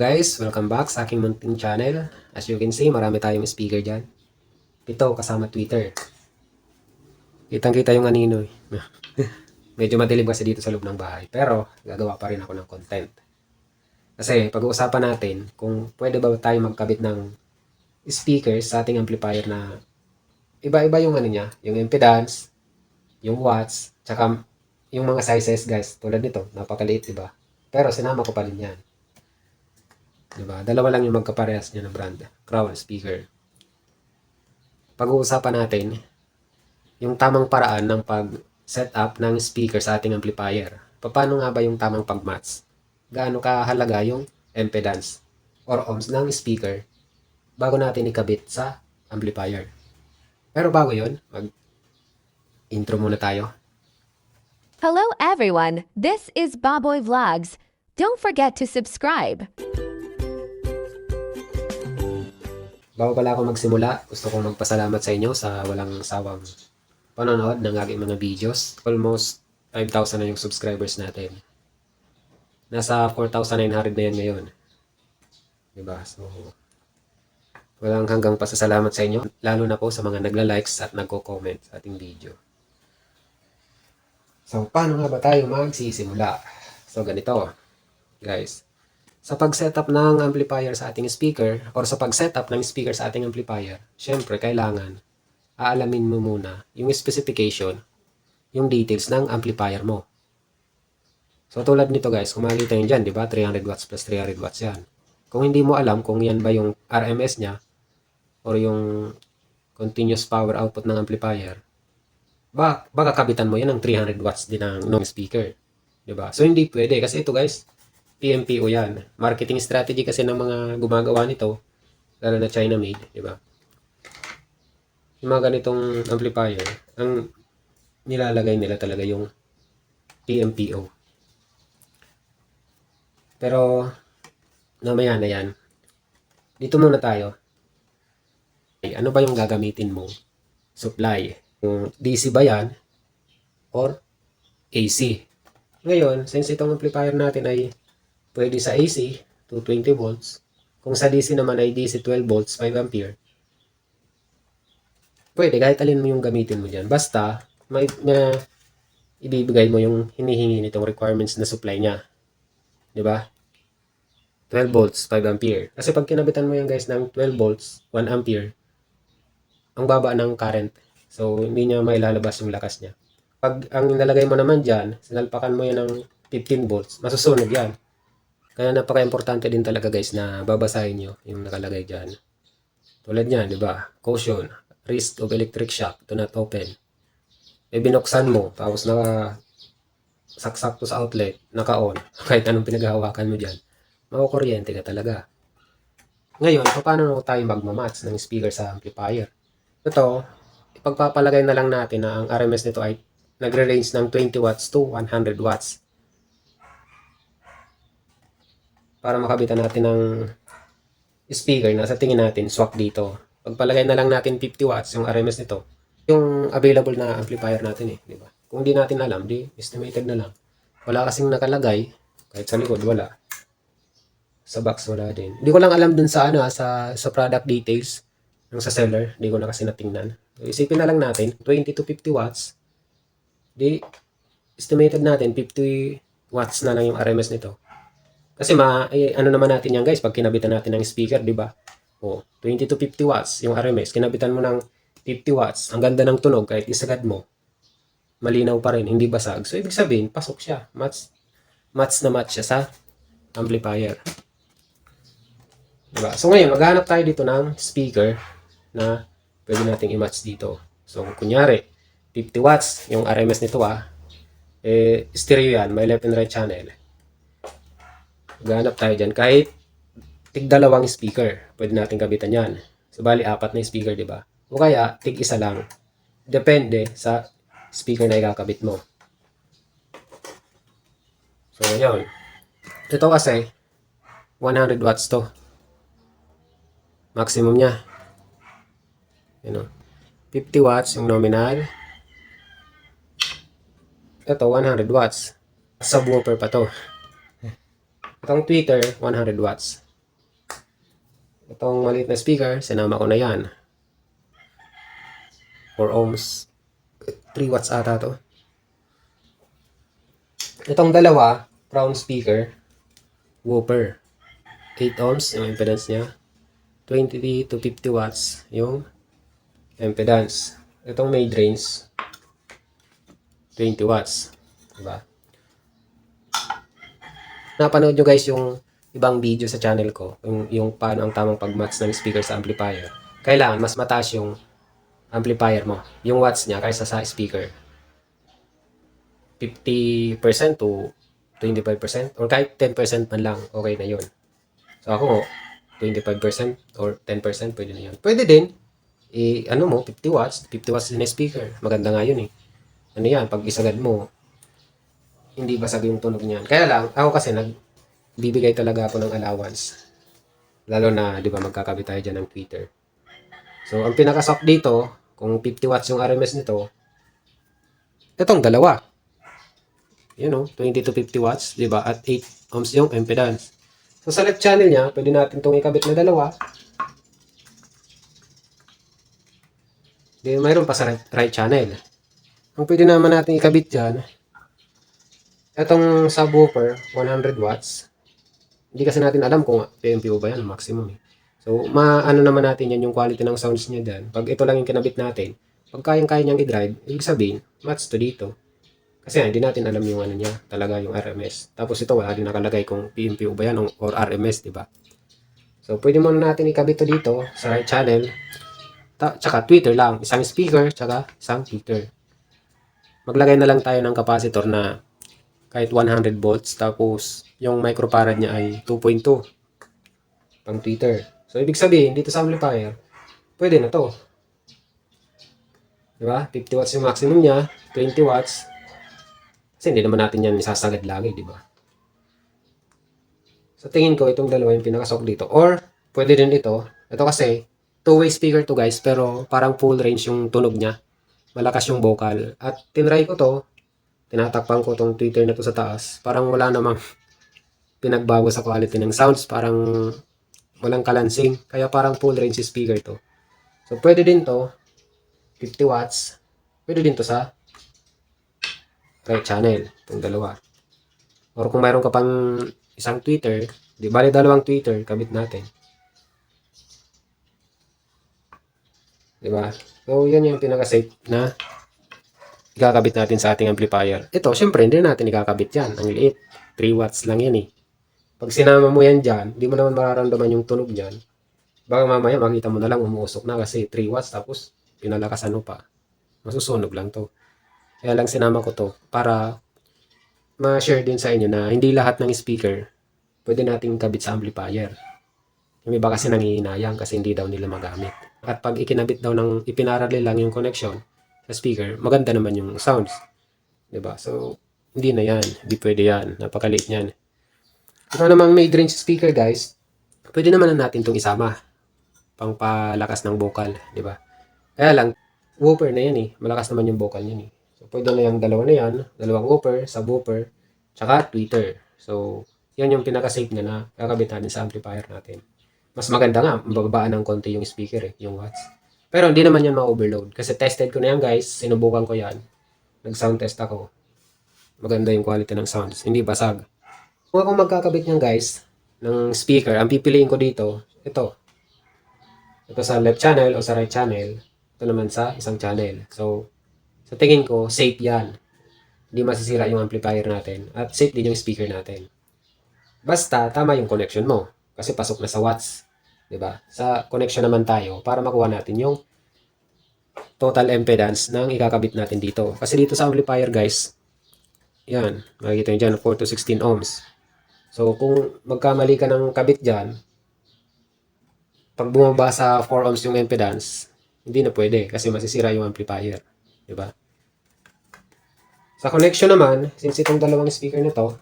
Guys, welcome back sa aking munting channel. As you can see, marami tayong speaker dyan. Ito, kasama Twitter. Kitang-kita yung anino eh. Medyo madilim kasi dito sa loob ng bahay. Pero, gagawa pa rin ako ng content. Kasi, pag-uusapan natin kung pwede ba tayo magkabit ng speakers sa ating amplifier na iba-iba yung ano niya, yung impedance, yung watts, tsaka yung mga sizes guys, tulad nito, napakaliit, di ba? Pero sinama ko pa rin yan. Diba? Dalawa lang yung magkaparehas niya ng brand. Crown speaker. Pag-uusapan natin yung tamang paraan ng pag-set up ng speaker sa ating amplifier. Paano nga ba yung tamang pag-match? Gaano kahalaga yung impedance or ohms ng speaker bago natin ikabit sa amplifier. Pero bago yon, mag intro muna tayo. Hello, everyone. This is Baboy Vlogs. Don't forget to subscribe. Bago pala ako magsimula, gusto kong magpasalamat sa inyo sa walang sawang panonood ng aking mga videos. Almost 5,000 na yung subscribers natin. Nasa 4,900 na yan ngayon. Diba? So, walang hanggang pasasalamat sa inyo. Lalo na po sa mga nagla-likes at nagko-comment sa ating video. So, paano nga ba tayo magsisimula? So, ganito, guys sa pag-setup ng amplifier sa ating speaker or sa pag-setup ng speaker sa ating amplifier, syempre kailangan aalamin mo muna yung specification, yung details ng amplifier mo. So tulad nito guys, kung makikita nyo dyan, di ba? 300 watts plus 300 watts yan. Kung hindi mo alam kung yan ba yung RMS niya or yung continuous power output ng amplifier, bak baka kabitan mo yan ng 300 watts din ng, ng speaker. Di ba? So hindi pwede kasi ito guys, PMPO yan. Marketing strategy kasi ng mga gumagawa nito, lalo na China made, di ba? Yung mga ganitong amplifier, ang nilalagay nila talaga yung PMPO. Pero, namaya na yan. Dito muna tayo. Ano ba yung gagamitin mo? Supply. DC ba yan? Or AC? Ngayon, since itong amplifier natin ay pwede sa AC, 220 volts. Kung sa DC naman ay DC 12 volts, 5 ampere. Pwede, kahit alin mo yung gamitin mo dyan. Basta, may, na ibibigay mo yung hinihingi nitong requirements na supply niya. Di ba? 12 volts, 5 ampere. Kasi pag kinabitan mo yan guys ng 12 volts, 1 ampere, ang baba ng current. So, hindi niya mailalabas yung lakas niya. Pag ang nilagay mo naman dyan, sinalpakan mo yan ng 15 volts, masusunog yan. Kaya napaka-importante din talaga guys na babasahin nyo yung nakalagay dyan. Tulad niyan, di ba? Caution, risk of electric shock, do not open. E binuksan mo, tapos naka saksak to sa outlet, naka-on, kahit anong pinaghahawakan mo dyan, makukuryente ka talaga. Ngayon, paano tayo magmamatch ng speaker sa amplifier? Ito, ipagpapalagay na lang natin na ang RMS nito ay nagre-range ng 20 watts to 100 watts. Para makabitan natin ng speaker na sa tingin natin swak dito. Pagpalagay na lang natin 50 watts yung RMS nito. Yung available na amplifier natin eh, di ba? Kung di natin alam, di estimated na lang. Wala kasing nakalagay, kahit sa likod wala. Sa box wala din. Hindi ko lang alam dun sa ano, ah, sa sa product details ng sa seller, hindi ko na kasi natingnan. So, isipin na lang natin, 20 to 50 watts. Di estimated natin 50 watts na lang yung RMS nito. Kasi ma, eh, ano naman natin yan guys, pag kinabitan natin ng speaker, di ba? O, 20 to 50 watts yung RMS. Kinabitan mo ng 50 watts. Ang ganda ng tunog kahit isagad mo. Malinaw pa rin, hindi basag. So, ibig sabihin, pasok siya. Match, match na match siya sa amplifier. Diba? So, ngayon, maghanap tayo dito ng speaker na pwede nating i-match dito. So, kunyari, 50 watts yung RMS nito ah. Eh, stereo yan, may left and right channel. Maghanap tayo dyan. Kahit tig dalawang speaker, pwede natin kabitan yan. So, bali, apat na speaker, di ba? O kaya, tig isa lang. Depende sa speaker na ikakabit mo. So, ngayon. Ito kasi, 100 watts to. Maximum niya. Yun o. 50 watts yung nominal. Ito, 100 watts. Subwoofer pa to. Itong tweeter, 100 watts. Itong maliit na speaker, sinama ko na yan. 4 ohms. 3 watts ata to. Itong dalawa, crown speaker, whooper. 8 ohms yung impedance niya. 20 to 50 watts yung impedance. Itong mid range, 20 watts. Diba? Napanood nyo guys yung ibang video sa channel ko, yung, yung paano ang tamang pag-match ng speaker sa amplifier. Kailangan mas mataas yung amplifier mo, yung watts niya kaysa sa speaker. 50% to 25% or kahit 10% man lang, okay na yun. So ako, 25% or 10% pwede na yun. Pwede din, i ano mo, 50 watts, 50 watts din na speaker. Maganda nga yun eh. Ano yan, pag isagad mo, hindi basag yung tunog niyan. Kaya lang, ako kasi nagbibigay talaga ako ng allowance. Lalo na, di ba, magkakabit tayo dyan ng tweeter. So, ang pinaka-soft dito, kung 50 watts yung RMS nito, itong dalawa. You know, 20 to 50 watts, di ba? At 8 ohms yung impedance. So, sa left channel niya, pwede natin itong ikabit na dalawa. Di, mayroon pa sa right channel. Ang pwede naman natin ikabit dyan, itong subwoofer, 100 watts. Hindi kasi natin alam kung PMPO ba yan, maximum eh. So, maano naman natin yan yung quality ng sounds niya dyan. Pag ito lang yung kinabit natin, pag kayang-kaya niyang i-drive, ibig sabihin, match to dito. Kasi hindi natin alam yung ano niya, talaga yung RMS. Tapos ito, wala din nakalagay kung PMPO ba yan or RMS, di ba? So, pwede muna natin ikabit to dito sa channel. Ta tsaka tweeter lang. Isang speaker, tsaka isang tweeter. Maglagay na lang tayo ng capacitor na kahit 100 volts. Tapos, yung microfarad niya ay 2.2 pang tweeter. So, ibig sabihin, dito sa amplifier, pwede na to. Diba? 50 watts yung maximum niya, 20 watts. Kasi hindi naman natin yan isasagad lagi, di ba? Sa tingin ko, itong dalawa yung pinakasok dito. Or, pwede din ito. Ito kasi, two-way speaker to guys, pero parang full range yung tunog niya. Malakas yung vocal. At tinry ko to, tinatakpan ko tong Twitter na to sa taas. Parang wala namang pinagbago sa quality ng sounds. Parang walang kalansing. Kaya parang full range speaker to. So, pwede din to, 50 watts. Pwede din to sa right channel, itong dalawa. Or kung mayroon ka pang isang Twitter, di bali dalawang Twitter, kabit natin. Di ba? So, yan yung pinaka-safe na ikakabit natin sa ating amplifier. Ito, syempre, hindi natin ikakabit yan. Ang liit. 3 watts lang yan eh. Pag sinama mo yan dyan, di mo naman mararamdaman yung tunog dyan. Baka mamaya makita mo na lang umuusok na kasi 3 watts tapos pinalakasan mo pa. Masusunog lang to. Kaya lang sinama ko to para ma-share din sa inyo na hindi lahat ng speaker pwede nating kabit sa amplifier. Yung iba kasi nangihinayang kasi hindi daw nila magamit. At pag ikinabit daw ng ipinarallel lang yung connection sa speaker, maganda naman yung sounds. ba? So, hindi na yan. Hindi pwede yan. Napakaliit niyan. Ito namang mid-range speaker guys, pwede naman na natin itong isama. Pang palakas ng vocal, ba? Kaya lang, whooper na yan eh. Malakas naman yung vocal niyan eh. So, pwede na yung dalawa na yan. Dalawang whooper, subwoofer, tsaka tweeter. So, yan yung pinaka-safe na na kakabit natin sa amplifier natin. Mas maganda nga, mababaan ng konti yung speaker eh, yung watts. Pero hindi naman yan ma-overload. Kasi tested ko na yan guys, sinubukan ko yan. Nag-sound test ako. Maganda yung quality ng sounds, hindi basag. Kung ako magkakabit niyan guys, ng speaker, ang pipiliin ko dito, ito. Ito sa left channel o sa right channel. Ito naman sa isang channel. So, sa tingin ko, safe yan. Hindi masisira yung amplifier natin. At safe din yung speaker natin. Basta, tama yung connection mo. Kasi pasok na sa watts. 'Di ba? Sa connection naman tayo para makuha natin yung total impedance ng ikakabit natin dito. Kasi dito sa amplifier guys, yan, makikita nyo dyan, 4 to 16 ohms. So, kung magkamali ka ng kabit dyan, pag bumaba sa 4 ohms yung impedance, hindi na pwede kasi masisira yung amplifier. 'di ba? Sa connection naman, since itong dalawang speaker nito,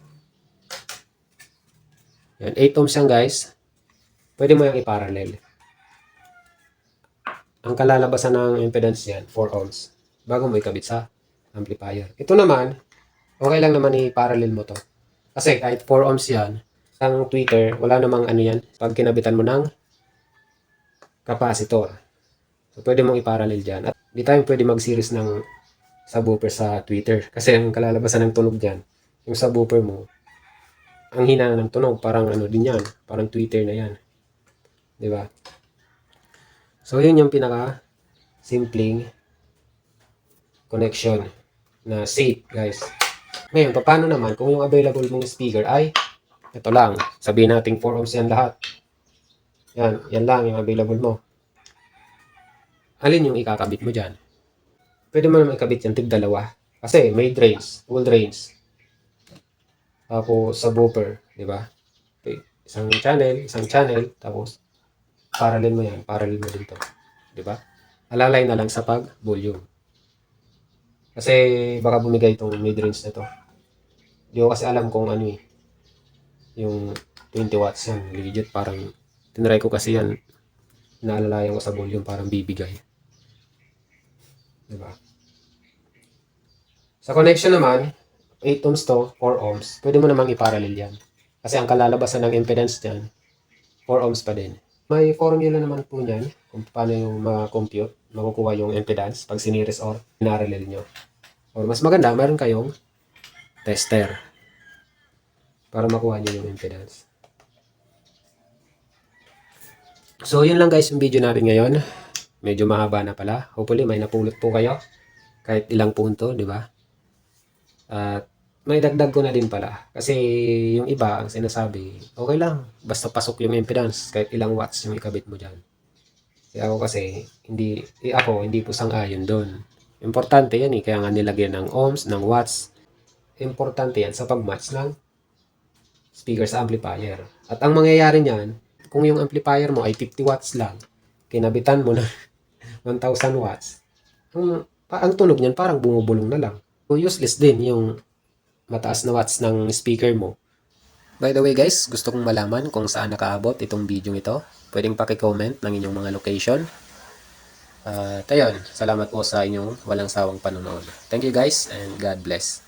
yan, 8 ohms yan guys, pwede mo yung i-parallel. Ang kalalabasan ng impedance yan, 4 ohms, bago mo ikabit sa amplifier. Ito naman, okay lang naman i-parallel mo to. Kasi kahit 4 ohms yan, ang tweeter, wala namang ano yan, pag kinabitan mo ng capacitor. So, pwede mong iparallel dyan. At di tayo pwede mag-series ng subwoofer sa tweeter. Kasi ang kalalabasan ng tunog dyan, yung subwoofer mo, ang hina ng tunog, parang ano din yan. Parang tweeter na yan. Di ba? So, yun yung pinaka simpleng connection na safe, guys. Ngayon, paano naman kung yung available mong speaker ay ito lang, sabihin natin 4 ohms yan lahat. Yan, yan lang yung available mo. Alin yung ikakabit mo dyan? Pwede mo naman ikabit yan tig dalawa. Kasi may drains, full drains. Tapos subwoofer, di ba? Okay, Isang channel, isang channel, tapos parallel mo yan, parallel mo din to. Di ba? Alalay na lang sa pag-volume. Kasi baka bumigay itong mid-range na to. Hindi ko kasi alam kung ano eh. Yung 20 watts yan. Legit parang tinry ko kasi yan. Naalalayan ko sa volume parang bibigay. Diba? Sa connection naman, 8 ohms to, 4 ohms. Pwede mo namang iparallel yan. Kasi ang kalalabasan ng impedance niyan, 4 ohms pa din. May formula naman po niyan kung paano yung ma-compute, makukuha yung impedance pag siniris or pinarallel nyo. Or mas maganda, meron kayong tester para makuha nyo yung impedance. So, yun lang guys yung video natin ngayon. Medyo mahaba na pala. Hopefully, may napulot po kayo. Kahit ilang punto, di ba? At may dagdag ko na din pala. Kasi yung iba, ang sinasabi, okay lang. Basta pasok yung impedance. Kahit ilang watts yung ikabit mo dyan. Kaya ako kasi, hindi, eh, ako, hindi po sang-ayon doon. Importante yan eh. Kaya nga nilagyan ng ohms, ng watts. Importante yan sa pag-match ng speaker sa amplifier. At ang mangyayari niyan, kung yung amplifier mo ay 50 watts lang, kinabitan mo na 1,000 watts, ang, ang tunog niyan parang bumubulong na lang. So, useless din yung mataas na watts ng speaker mo. By the way guys, gusto kong malaman kung saan nakaabot itong video ito. Pwedeng paki-comment ng inyong mga location. At ayun, salamat po sa inyong walang sawang panonood. Thank you guys and God bless.